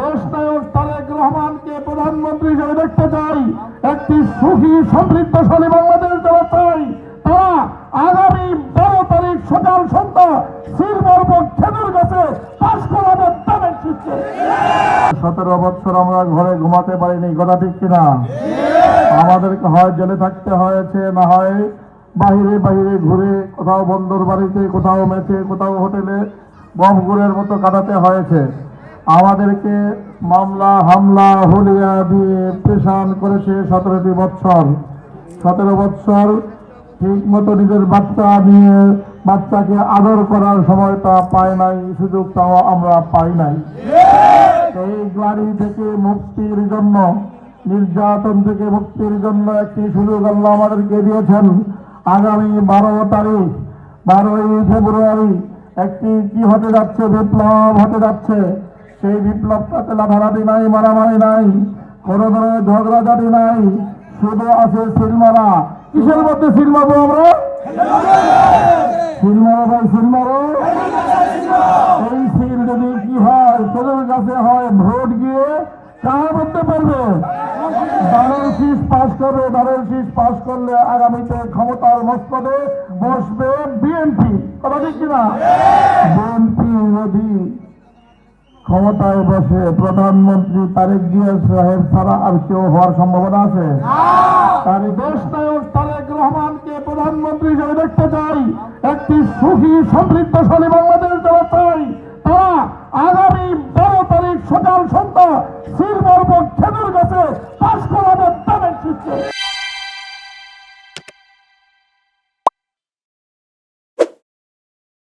দেশ নায়ক তারেক রহমানকে প্রধানমন্ত্রী হিসেবে দেখতে চাই। একটি সুখী, সমৃদ্ধশালী বাংলাদেশ দেওয়া চাই। তারা আগামী বারো তারিখ সকাল সন্ধ্যা সিলবর্গ খেজুর গাছে সতেরো বছর আমরা ঘরে ঘুমাতে পারিনি, কথা ঠিক কিনা? আমাদেরকে হয় জেলে থাকতে হয়েছে, না হয় বাহিরে বাহিরে ঘুরে, কোথাও বন্দর বাড়িতে, কোথাও মেচে কোথাও হোটেলে বমগুড়ের মতো কাটাতে হয়েছে। আমাদেরকে মামলা, হামলা, হুলিয়া দিয়ে পেশান করেছে সতেরোটি বছর সতেরো বৎসর ঠিক মতো নিজের বাচ্চা নিয়ে বাচ্চাকে আদর করার সময়টা পায় নাই সুযোগটাও আমরা পাই নাই। এই গাড়ি থেকে মুক্তির জন্য, নির্যাতন থেকে মুক্তির জন্য একটি সুযোগ আল্লাহ আমাদেরকে দিয়েছেন। আগামী বারো তারিখ, বারোই ফেব্রুয়ারি একটি কি হতে যাচ্ছে? বিপ্লব হতে যাচ্ছে। সেই বিপ্লবটাতে লাঠালাঠি নাই, মারামারি নাই কোনো ধরনের ঝগড়াঝাটি নাই, শুধু আছে সিলমারা কিসের মধ্যে সিল মারবো আমরা? এই সিল যদি কি হয় কাছে হয় ভোট গিয়ে কারা করতে পারবে পাস করবে পাস করলে আগামীতে ক্ষমতার মস্তদে বসবে বিএনপি। কথা ঠিক কিনা? বিএনপি ক্ষমতায় বসে প্রধানমন্ত্রী তারেক জিয়া সাহেব ছাড়া আর কেউ হওয়ার সম্ভাবনা আছে? প্রধানমন্ত্রী হিসেবে দেখতে চাই। একটি সুখী চাই। আগামী তারিখ সকাল সন্ধ্যা শিলবর্গ খেজুর গাছে